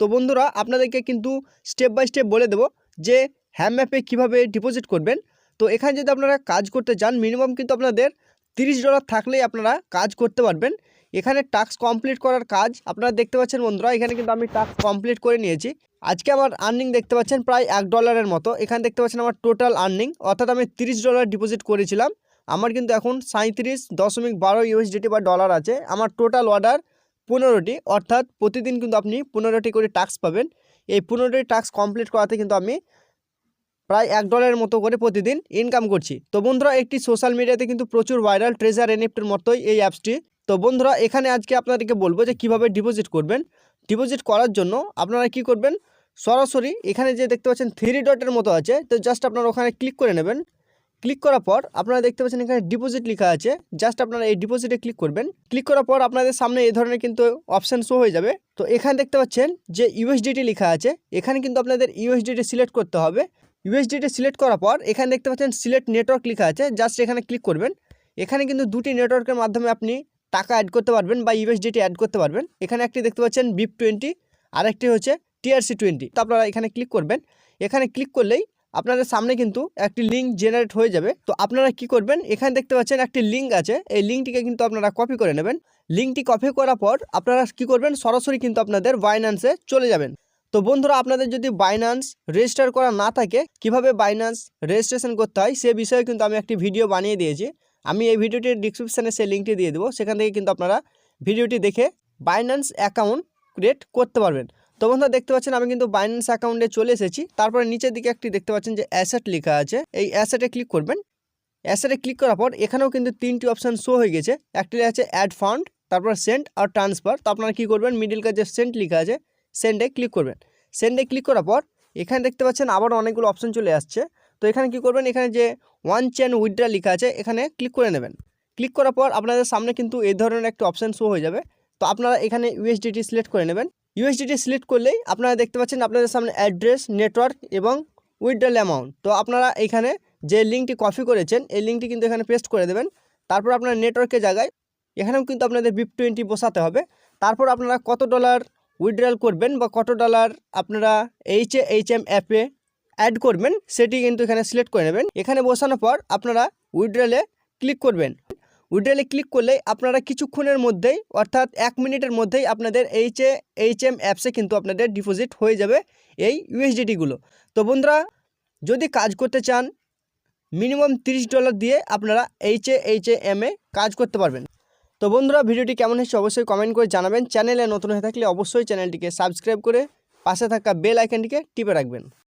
তো বন্ধুরা, আপনাদেরকে কিন্তু স্টেপ বাই স্টেপ বলে দেবো যে হ্যাম অ্যাপে কীভাবে ডিপোজিট করবেন। তো এখানে যদি আপনারা কাজ করতে চান মিনিমাম কিন্তু আপনাদের তিরিশ ডলার থাকলেই আপনারা কাজ করতে পারবেন। এখানে টাস্ক কমপ্লিট করার কাজ আপনারা দেখতে পাচ্ছেন বন্ধুরা, এখানে কিন্তু আমি টাস্ক কমপ্লিট করে নিয়েছি। আজকে আমার আর্নিং দেখতে পাচ্ছেন প্রায় এক ডলারের মতো। এখানে দেখতে পাচ্ছেন আমার টোটাল আর্নিং অর্থাৎ আমি তিরিশ ডলার ডিপোজিট করেছিলাম। আমার কিন্তু এখন সাঁত্রিশ দশমিক বারো ইউএসডিটি বা ডলার আছে। আমার টোটাল অর্ডার পনেরোটি, অর্থাৎ প্রতিদিন কিন্তু আপনি পনেরোটি করে টাস্ক পাবেন। এই পনেরোটি টাস্ক কমপ্লিট করাতে কিন্তু আমি প্রায় এক ডলারের মতো করে প্রতিদিন ইনকাম করছি। তো বন্ধুরা, একটি সোশ্যাল মিডিয়াতে কিন্তু প্রচুর ভাইরাল ট্রেজার এনএফটির মতোই এই অ্যাপসটি তো বন্ধুরা, এখানে আজকে আপনাদেরকে বলব যে কীভাবে ডিপোজিট করবেন। ডিপোজিট করার জন্য আপনারা কি করবেন? সরাসরি এখানে যে দেখতে পাচ্ছেন থ্রি ডটের মতো আছে। তো জাস্ট আপনারা ওখানে ক্লিক করে নেবেন। ক্লিক করার পর আপনারা দেখতে পাচ্ছেন এখানে ডিপোজিট লেখা আছে। জাস্ট আপনারা এই ডিপোজিটে ক্লিক করবেন। ক্লিক করার পর আপনাদের সামনে এই ধরনের কিন্তু অপশান শো হয়ে যাবে। তো এখানে দেখতে পাচ্ছেন যে ইউএসডিটি লেখা আছে। এখানে কিন্তু আপনাদের ইউএসডিটি সিলেক্ট করতে হবে। ইউএসডিটি সিলেক্ট করার পর এখানে দেখতে পাচ্ছেন সিলেক্ট নেটওয়ার্ক লেখা আছে। জাস্ট এখানে ক্লিক করবেন। এখানে কিন্তু দুটি নেটওয়ার্কের মাধ্যমে আপনি টাকা অ্যাড করতে পারবেন বা ইউএসডিটি অ্যাড করতে পারবেন। এখানে একটি দেখতে পাচ্ছেন বিপ টোয়েন্টি আরেকটি হচ্ছে টিআরসি টোয়েন্টি তো আপনারা এখানে ক্লিক করবেন। এখানে ক্লিক করলেই আপনাদের সামনে কিন্তু একটি লিঙ্ক জেনারেট হয়ে যাবে। তো আপনারা কি করবেন? এখানে দেখতে পাচ্ছেন একটি লিঙ্ক আছে। এই লিঙ্কটিকে কিন্তু আপনারা কপি করে নেবেন। লিঙ্কটি কপি করার পর আপনারা কি করবেন? সরাসরি কিন্তু আপনাদের বাইন্যান্সে চলে যাবেন। তো বন্ধুরা, আপনাদের যদি বাইন্যান্স রেজিস্টার করা না থাকে, কীভাবে বাইন্যান্স রেজিস্ট্রেশন করতে হয় সে বিষয়ে কিন্তু আমি একটি ভিডিও বানিয়ে দিয়েছি। আমি এই ভিডিওটির ডিসক্রিপশানে সেই লিঙ্কটি দিয়ে দেবো। সেখান থেকে কিন্তু আপনারা ভিডিওটি দেখে বাইন্যান্স অ্যাকাউন্ট ক্রিয়েট করতে পারবেন। তো বন্ধুরা দেখতে পাচ্ছেন আমি কিন্তু বাইন্যান্স অ্যাকাউন্টে চলে এসেছি। তারপরে নিচের দিকে একটি দেখতে পাচ্ছেন যে অ্যাসেট লেখা আছে। এই অ্যাসেটে ক্লিক করবেন। অ্যাসেটে ক্লিক করার পর এখানেও কিন্তু তিনটি অপশান শো হয়ে গেছে। একটি আছে অ্যাড ফান্ড তারপর সেন্ট আর ট্রান্সফার তো আপনারা কী করবেন? মিডিল কাছে সেন্ট লেখা আছে সেন্ডে ক্লিক করবেন। সেন্ডে ক্লিক করার পর এখানে দেখতে পাচ্ছেন আবার অনেকগুলো অপশান চলে আসছে। তো এখানে কি করবেন? এখানে যে ওয়ান চেন উইথড্রা লেখা আছে, এখানে ক্লিক করে নেবেন। ক্লিক করার পর আপনাদের সামনে কিন্তু এই ধরনের একটা অপশান শো হয়ে যাবে। তো আপনারা এখানে ইউএসডিটি সিলেক্ট করে নেবেন। ইউএসডিটি সিলেক্ট করলেই আপনারা দেখতে পাচ্ছেন আপনাদের সামনে অ্যাড্রেস নেটওয়ার্ক এবং উইথড্রল অ্যামাউন্ট তো আপনারা এখানে যে লিঙ্কটি কপি করেছেন, এই লিঙ্কটি কিন্তু এখানে পেস্ট করে দেবেন। তারপর আপনার নেটওয়ার্কের জায়গায়, এখানেও কিন্তু আপনাদের বিপ টোয়েন্টি বসাতে হবে। তারপর আপনারা কত ডলার উইথড্রল করবেন বা কত ডলার আপনারা এইচ এ এইচ এম অ্যাপে অ্যাড করবেন, সেটি কিন্তু এখানে সিলেক্ট করে নেবেন। এখানে বসানোর পর আপনারা উইথড্রলে ক্লিক করবেন। উইড্রলে ক্লিক করলে আপনারা কিছুক্ষণের মধ্যেই, অর্থাৎ এক মিনিটের মধ্যেই আপনাদের এইচ এ এইচ এম অ্যাপসে কিন্তু আপনাদের ডিপোজিট হয়ে যাবে এই ইউএসডিটিগুলো তো বন্ধুরা, যদি কাজ করতে চান মিনিমাম তিরিশ ডলার দিয়ে আপনারা H A H A M এ কাজ করতে পারবেন। তো বন্ধুরা, ভিডিওটি কেমন হয়েছে অবশ্যই কমেন্ট করে জানাবেন। চ্যানেলে নতুন হয়ে থাকলে অবশ্যই চ্যানেলটিকে সাবস্ক্রাইব করে পাশে থাকা বেল আইকনটিকে টিপে রাখবেন।